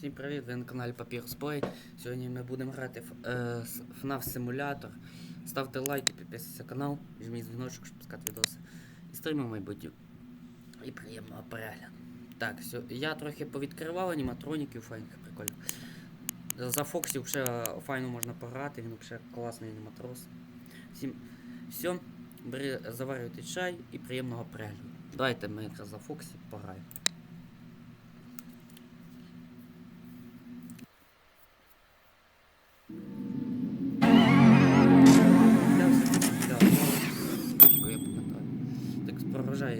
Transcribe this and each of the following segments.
Всім привіт, ви на каналі Play. Сьогодні ми будемо грати в е, FNAF Simulator. Ставте лайки, підписуйтесь на канал, жміть дзвіночок, щоб пускати відоси. І стрімимо майбутнє. І приємного перегляду. Так, сьо- я трохи повідкривав аніматроніків файних, прикольно. За Фоксі вже файно можна пограти, він вже класний аніматрос. Всім все, бери, заварюйте чай і приємного перегляду. Давайте ми за Фоксі пограємо.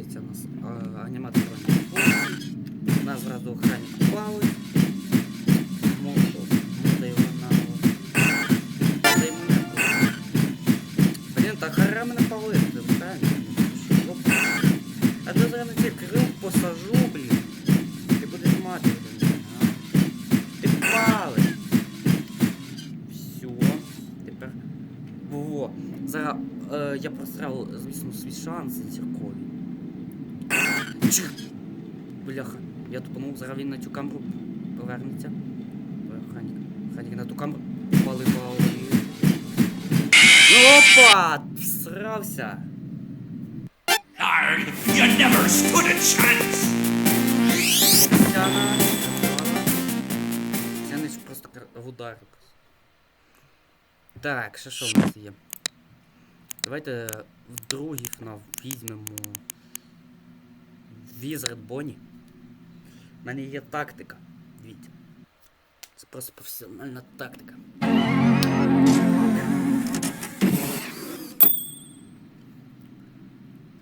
Проважається у нас а, аніматор. У нас зразу охранник плаває. Бляха. Я тупанув, зараз він на цю камеру повернеться. Охранник. Охранник на ту камеру. Поливав і... Ну опа! Всрався! Arg, you never stood a chance! Тянеш просто в удар. Так, що що в нас є? Давайте в другий FNAF візьмемо Wizard Bonnie. У мене є тактика. Дивіться. Це просто професіональна тактика.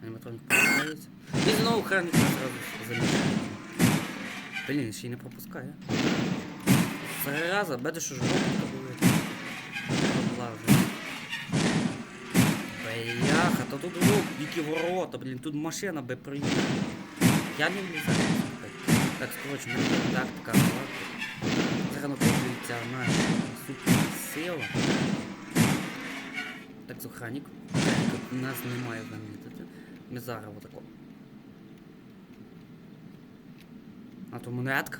Аніматронік повертається. І знову хранник зразу замічає. Блін, ще й не пропускає. Зараза, беде, що жовтка буде. Бляха, та тут які ворота, блін, тут машина би приїхала. Я не влізаю. Так, скоротше, в мене є тактика атаки. Зараз накоплюється наша супер сила. Так, охранник. У нас немає знаменитити. Ми зараз отако. А то монетка.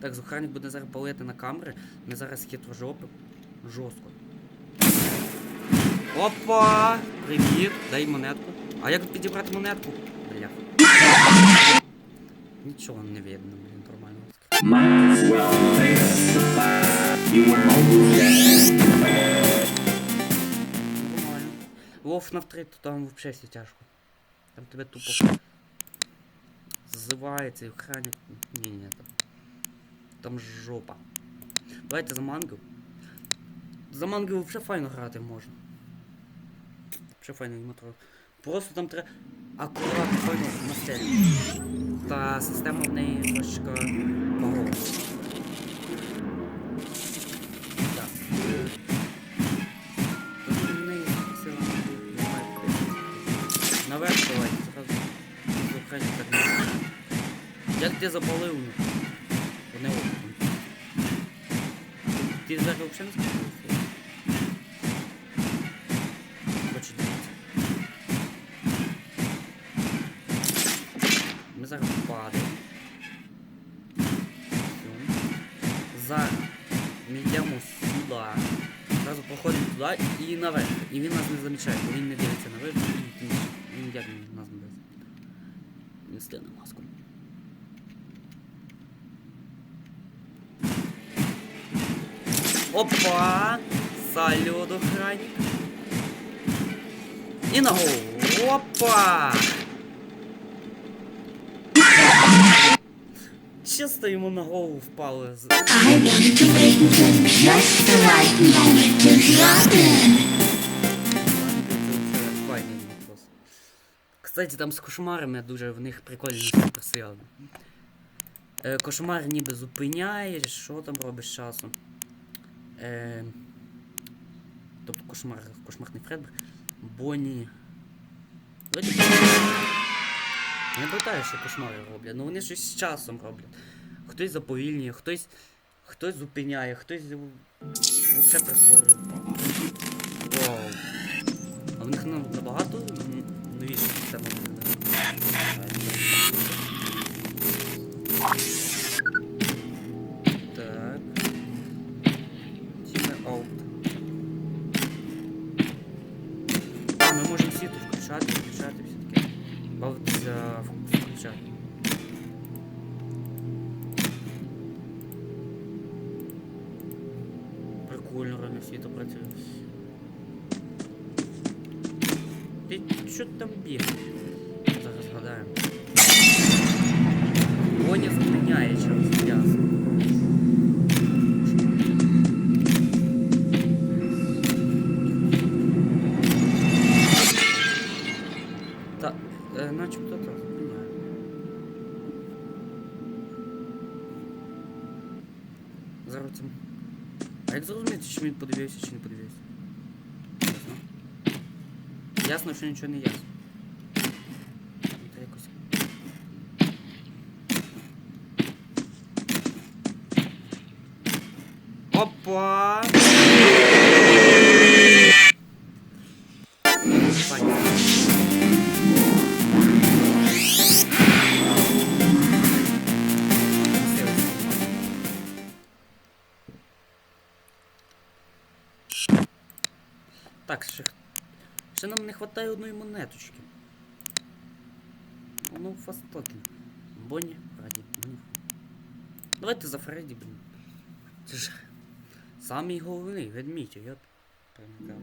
Так, охранник буде зараз палити на камери. Ми зараз хитро жопи. Жорстко. Опа! Привіт! Дай монетку. А як підібрати монетку? Бляха. Нічого не видно, блін, нормально. Might as well testify you were almost Нормально. Вов на втрит, то там взагалі все тяжко. Там тебе тупо ззивається і охранник. Ні, ні, там. Там жопа. Давайте за мангу. За мангу взагалі файно грати можна. Взагалі файно мотор. Просто там треба акуратно файно настрілювати. Та система в неї немає куди. Наверх давайте, зразу. Зухай так. Як ти запалив? Вони опитом. Ти зараз взагалі? Зараз ми йдемо сюди. Зразу проходимо туди і наверх. І він нас не замічає, він не дивиться наверх і він, він як нас не дивиться. Він стане маску. Опа! Салют, охранник. І на голову. Опа! Чисто йому на голову впало. з- I wanted to wait until just the right moment to drop in. Це файний вопрос. Кстати, там з кошмарами дуже в них прикольні суперсили. Е, кошмар ніби зупиняєш, що там робиш з часом. Е, тобто кошмар, кошмарний Фредбер. Бонні. Не питаю, що кошмари роблять, ну вони щось з часом роблять. Хтось заповільнює, хтось. Хтось зупиняє, хтось взагалі прискорює. Вау. А в них ну, набагато н- новіша Ти що там бігаєш? Зараз згадаємо. Воня зупиняє через час. Та, е, начебто так зупиняє. Зараз цим. А як зрозуміти, чи він подивився, чи не подивився? Ясно. Що нічого не ясно. Опа! Так, ще, ще нам не вистачає одної монеточки. Ну, фастокен. Бонні, Фредді. Бонні. Давайте за Фредді, блін. Це ж самий головний ведмідь, я проникати.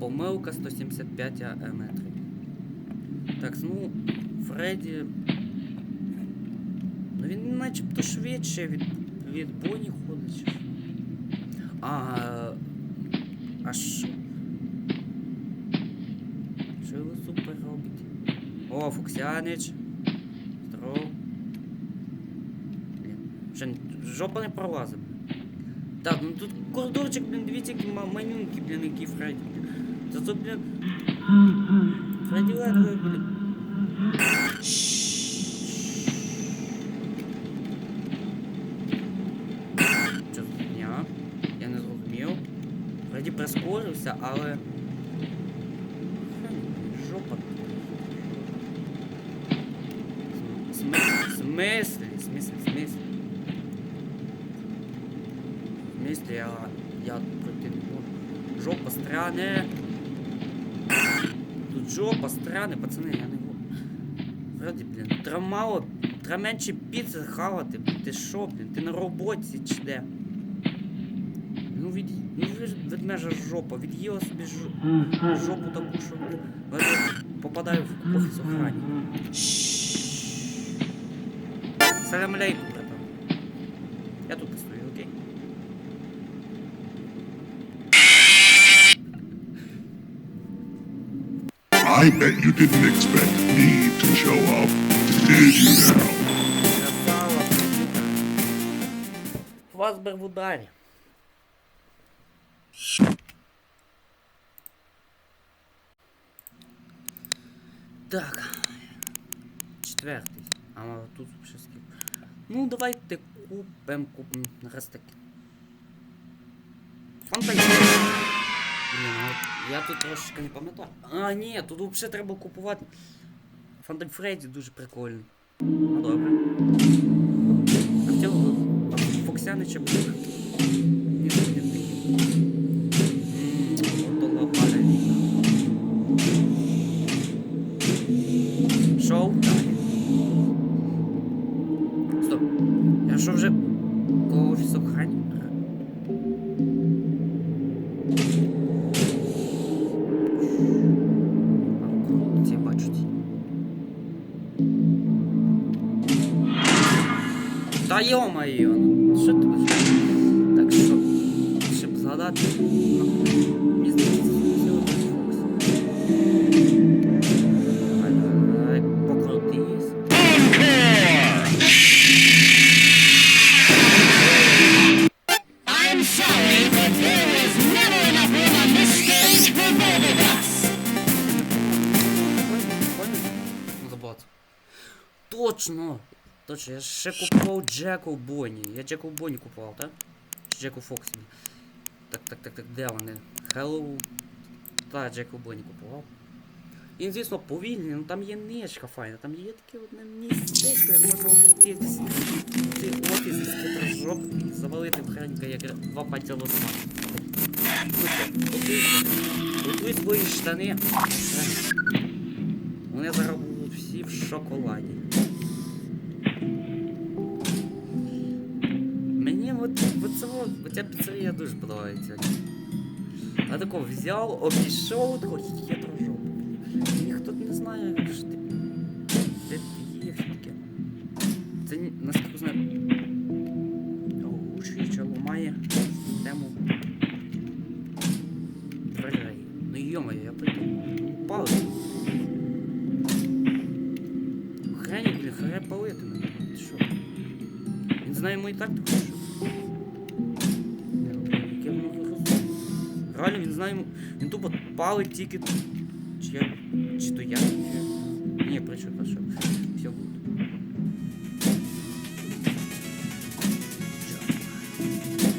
Помилка 175 а- метрів. Так, ну, Фредді. Ну він начебто швидше від, від Бонні ходить. чи ж. А. А що? Ви супер робите? О, Фуксянич. Здоров. Блін, жопа не пролазить. Так, ну тут коридорчик, блін, дивіться, які ма- манюнки, блін, які Фредді. Зато, блін. Фредді ледве, блін. Що за дня? Я не зрозумів. Фредді прискорився, але. Жопа. См- Смислі, смислі, смислі. Смислі я. Я пройти не можу. Жопа стране. Тут жопа стране, пацани, я не можу. Фредді, блін, треба мало, треба хавати, блін, ти що, блін, ти на роботі чи де? Від, ну ж ведмежа жопа, від'їла собі жо- жопу таку, що ледве попадаю в офіс охрані. Салям алейкум, братан. Я тут постою, окей? I bet you didn't expect me to show up. Did you now? Красава, Фасбер в ударі. Так. Четвертий. А тут ще скільки. Ну, давайте купим, купим раз таки. Фантазія. Я тут трошечки не пам'ятаю. А, ні, тут взагалі треба купувати. Фантом Фредді дуже прикольний. Ну добре. А хотів Фоксянича був. Us. Ну, забув. Точно! Точно, я ще купував Джеку Бонні. Я Джеку Бонні купував, так? Чи Джеку Фоксі. Так, так, так, так, де вони? Hello. Та, Джеку Бонні купував. Він, звісно, повільний, ну там є ничка файна, там є таке одне містечко, де можна обійти ці офіси з хитрожоп і завалити хренька, як два пальця що. Готуй свої штани. Вони зараз будуть всі в шоколаді. Во- оця піцерія дуже подобається. А тако взяв, обійшов, тако хитро жопу. Ніхто не знає, що ти. Де ти є, що таке. Це наскільки знаю. Глушича ламає тему. Дверей. Ну йомаю, я прийду. Палець. Хрень, блін, харе палити мене. Ти що? Він знає мої тактику, палить тільки. Чи я. Чи то я, чи. Ні, причому, що. Все буде.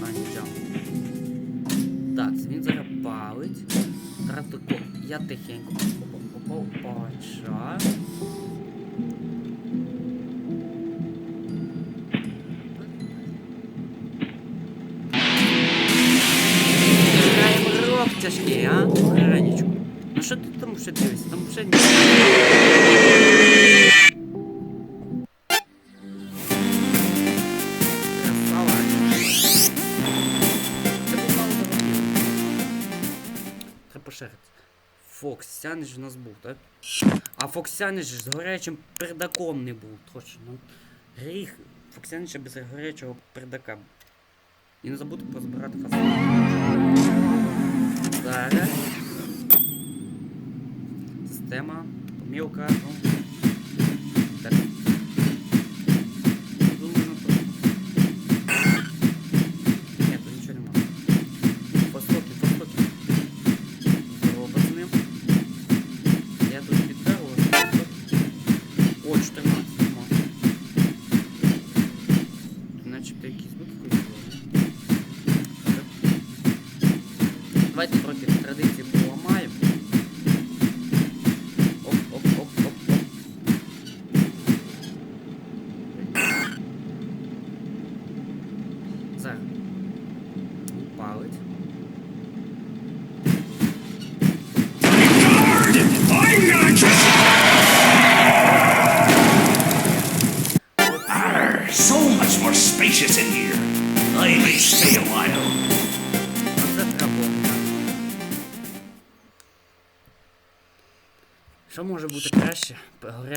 А, не. Так, він зараз палить. Зараз тако, я тихенько попав пача. Тяжкий, а? Що ти там ще дивишся? Там ще ні. Треба у нас був, так? А Фоксянич з горячим пердаком не був, точно. Ну, Гріх Фоксянича без горячого пердака. І не забути позбирати фасад. Помілка.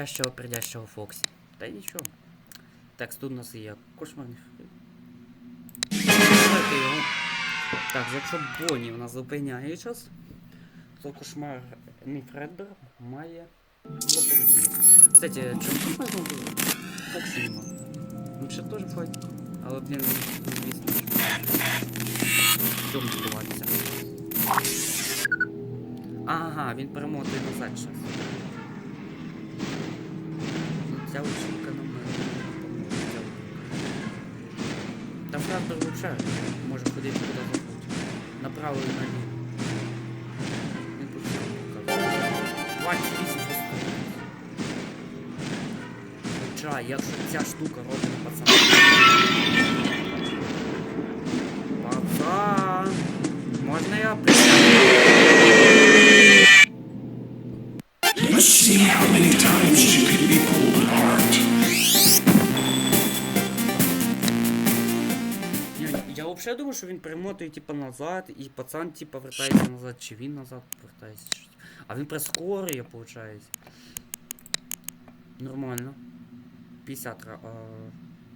Горящого пердящого Фоксі? Та нічого. Так, тут у нас є кошмарний його. Так, якщо Бонні в нас зупиняє час, то кошмарний Фредбер має заповідник. Кстати, чому кошмар знову Фоксі нема? Ну ще теж файт. Але, блін, звісно. Чому відбувається? Ага, він перемотує назад час. Ну, ця учинка нам не допоможе. ця учинка. Та Франдер взагалі може ходити куди захоче. Направо і наліво. Він тут все показує. 28 часов. Хоча, якщо ця штука робить на пацана. Пацан! Можна я Let's see how many times you can Я думаю, що він перемотує типа назад, і пацан типа вертається назад, чи він назад повертається. чи- А він прискорює, виходить. Нормально. 50 ра... а,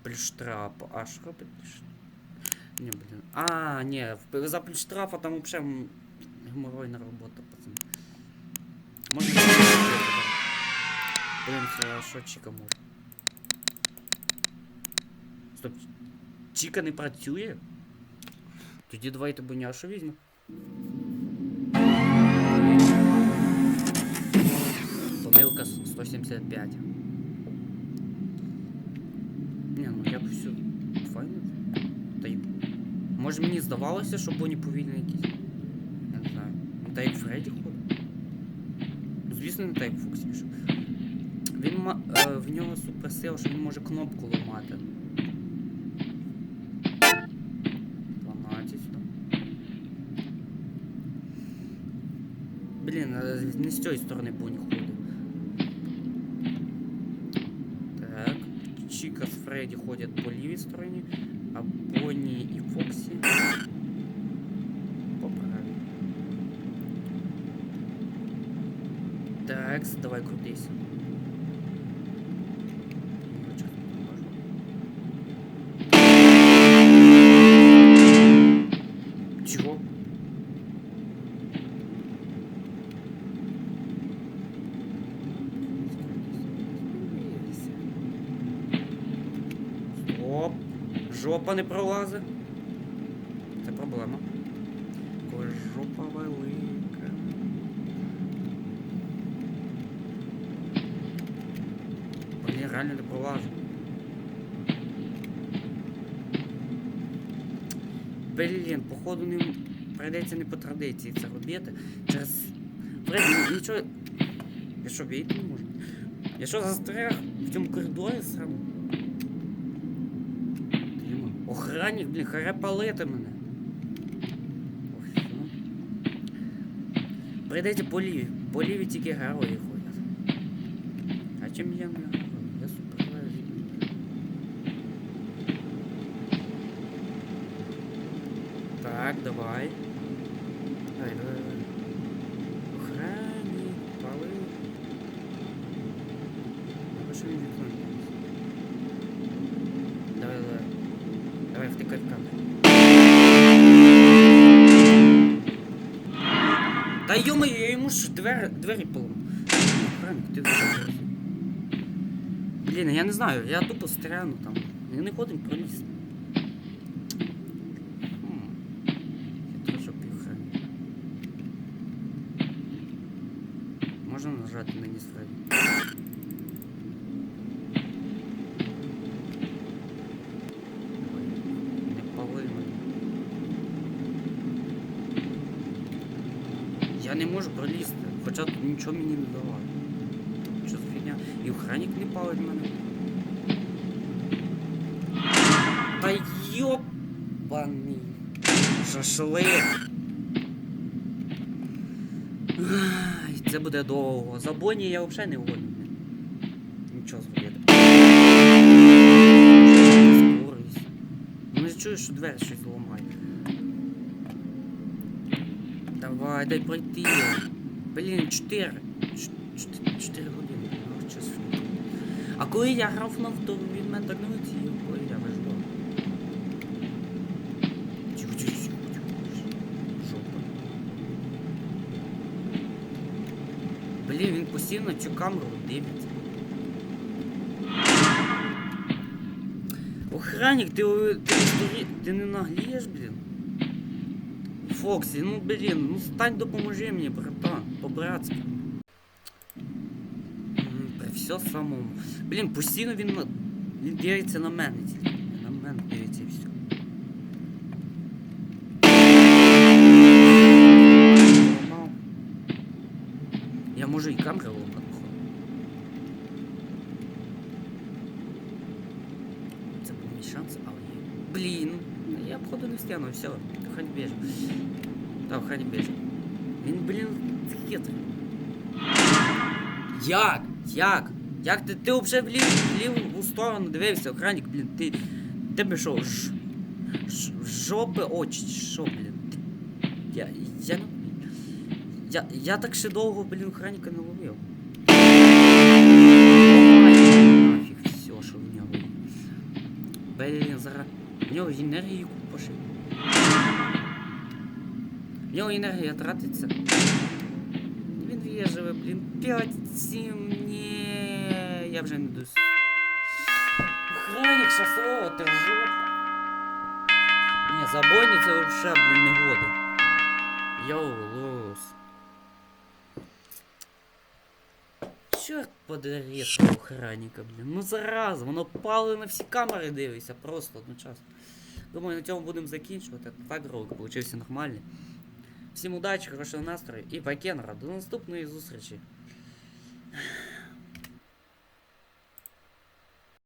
плюс штраф. А що робить? Ні, блін. А, ні, за плюс штрафа там взагалі геморройна робота, пацан. Можна. Блін, це що Чіка може? Стоп. Чіка не працює? Тоді давайте боняшу візьмемо. Помилка 175. Ні, ну як все файно. Та й. Може мені здавалося, що Бонні повільний якийсь. Не знаю. Ну та як Фредді ходить. Ну, Звісно, не так як Фоксі. що- Він ма... е, в нього суперсила, що він може кнопку ламати. Блін, е, не з цієї сторони Бонні ходить. Так. Чіка з Фредді ходять по лівій стороні. А Бонні і Фоксі. Поправі. Так, давай крутись. Жопа не пролазить. Це проблема. Коли жопа велика. Блін, реально не пролажу. Блін, походу не прийдеться не по традиції це робити. Через. Блін, нічого. Я що, війти не можу? Я що застряг в цьому коридорі сам? Діма, Охранник, блін, харе палити мене. Ох, все. Прийдеться по ліві. По ліві тільки герої ходять. А чим я не герой? Я супергерой. Так, давай. Давай, Та йомаю, я йому ж двері, двері полом. Охранник, ти. Блін, я не знаю, я тупо стряну там. Ми не ходим проліз. Хм. Я теж півхрен. Можна нажати на ніс Фредді? Давай, Не пали мене. Я не можу пролізти, нічого мені не давали. Що за фігня? І охранник не палить мене. Та йопаний шашлик. Ай, це буде довго. За Бонні я взагалі не годен. Нічого. Скорість. Ну я чую, що двері щось ламає. Давай, дай пройти. Блін, 4. 4 години. Ну, час. А коли я грав на авто, він мене так не летів, коли я вижу. Тихо, тихо, тихо, тихо. Жопа. Блін, він постійно цю камеру дивиться. Охранник, ти, ти, ти, ти не наглієш, блін? Фоксі, ну блін, ну стань допоможи мені, братан, по-братськи. М, При все самому. Блін, постійно він, на- він дивиться на мене тільки. На мене дивиться і все. Ламав. Я можу і камеру ламати. походу. Це був мій шанс, але є. Блін, ну, я походу не встигну, все, хай біжить. Так, хай біжить. Він, блін, хитрий. Як? Як? Як ти, ти взагалі в ліву, ліву сторону дивився, охранник, блін, ти. Тебе що, ж, ж, жопи очі, що, блін? Ти, я, я, я, я так ще довго, блін, охранника не ловив. Нафіг, все, що в нього. Блін, зараз. В нього енергії купа. В нього енергія тратиться. Він виживе, блін, 5-7, ні, я вже не дос. Охранник шосового, ти жопа. Ні, забойні це вообще, блін, не годи. Йоу, лус. Чорт того охранника, блін. Ну зараз, воно пали на всі камери дивиться, просто одночасно. Думаю, на цьому будемо закінчувати. Так ролик получився нормальний. Всім удачі, хорошого настрою і пакенра. До наступної зустрічі.